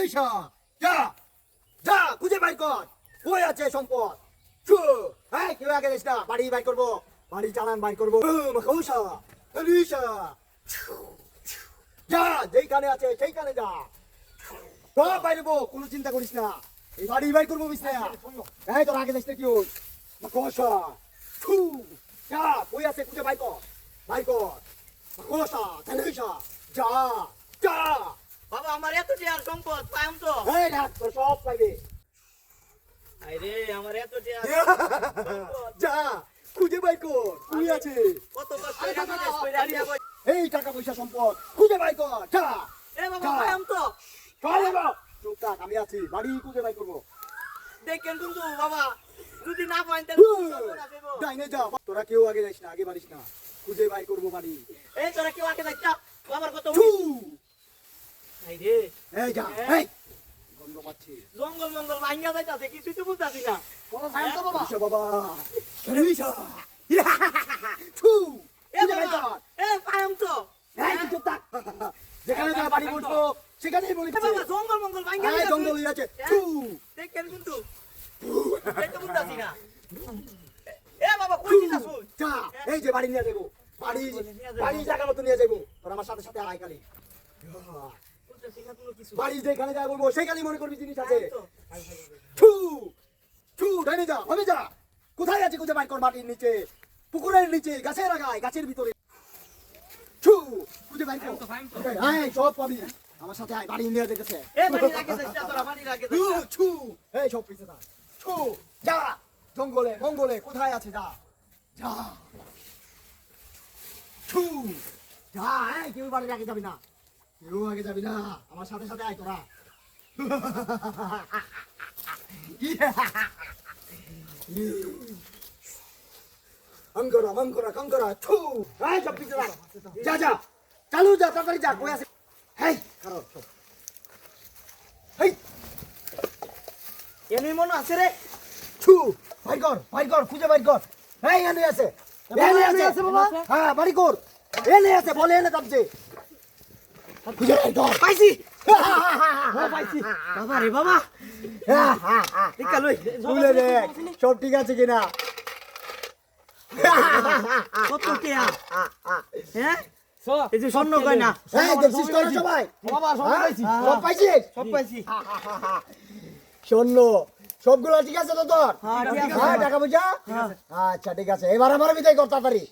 এলিশা যা যা খুঁজে বাইর কর। কই আছে সম্পদ? ছু হ্যাঁ কেউ আগে না বাড়ি বাইর করব। বাড়ি চালান বাইর করব। যা যেইখানে আছে সেইখানে যা। সব বাইরবো কোনো চিন্তা করিস না। এই বাড়ি বাইর করব বিছনা এই তোর আগে যাস না কেউ মাকৌসা ছু যা কই আছে খুঁজে বাইর কর। বাইর কর। মাকৌসা এলিশা যা। আমার এত টিয়ার সম্পদ পাইম তো। এই রাত তোর সব পাইবে। আরে আমার এত টিয়ার যা খুঁজে বাই কর তুই আছে কত কষ্ট এই টাকা পয়সা সম্পদ খুঁজে বাই কর যা। এ বাবা পাইম তো। চল এবার চুপ থাক আমি আছি বাড়ি খুঁজে বাই করব। দেখেন কিন্তু বাবা যদি না পাইন তাহলে ডাইনে যা তোরা কেউ আগে যাইস না আগে বাড়িস না। খুঁজে বাই করব বাড়ি। এই তোরা কেউ আগে যাইতা বাবার কত ছু! আরে এই যা এই। জঙ্গল মঙ্গল ভাঙ্গা যাইতাছে কিছুই তো বুঝতাছি না। ইসা বাবা। ইসা ছু। এ খুঁজে বাই বাবা এ পাইম তো। এই তুই চুপ যেখানে যা বাড়ি বলছো সেখানেই বলি বাবা জঙ্গল মঙ্গল ভাঙ্গা এই জঙ্গল হয়ে। আছে দেখেন কিন্তু। বুঝতাছি না। এ বাবা কই দিতাছ? যা এই যে বাড়ি নিয়ে যাব। বাড়ি বাড়ি জায়গা মতো নিয়ে যাব। তোর আমার সাথে সাথে আয় কালি বাড়ি যেখানে যা বলব মনে করবি জিনিস আছে। ডাইনে যা হবে যা। কোথায় আছে কোথায় বাইর কর মাটির নিচে? পুকুরের নিচে গাছের আগায় গাছের ভিতরে। ছু খুঁজে বাইর কর। আয় সব পাবি। আমার সাথে আয় বাড়ি নিয়ে যেতেছে। রাখে রাখে এই সব পিছে যা। যা জঙ্গলে মঙ্গলে কোথায় আছে যা। যা। যা কেউ বাড়ি আগে যাবি না। কেউ আগে যাবি না। আমার সাথে সাথে আয় তোরা। অঙ্করা মঙ্করা কঙ্করা ছু এই সব পিছে যা যা। চালু যা তাড়াতাড়ি যা কই আছে হেই খারাপ হেই। এমনি মনে আছে রে? ছু ভাই কর ভাই কর খুঁজে ভাই কর। এই এনে আছে। এনে আছে। বাবা। হ্যাঁ বাড়ি কর। এনে আছে বলে এনে দাবছে খুঁজে কর পাইছি। হ্যাঁ পাইছি। বাবা রে বাবা। দেখ সব ঠিক আছে কিনা। কত টিয়া হ্যাঁ এই যে স্বর্ণ গয়না। দেখছিস তো সবাই। বাবা সব হ্যাঁ? পাইছি। সব পাইছিস সব পাইছি। শূন্য সবগুলো ঠিক আছে তো তোর? হ্যাঁ, ঠিক আছে। হ্যাঁ টাকা পয়সা আচ্ছা ঠিক আছে। এবার আমার বিদায় কর তাড়াতাড়ি।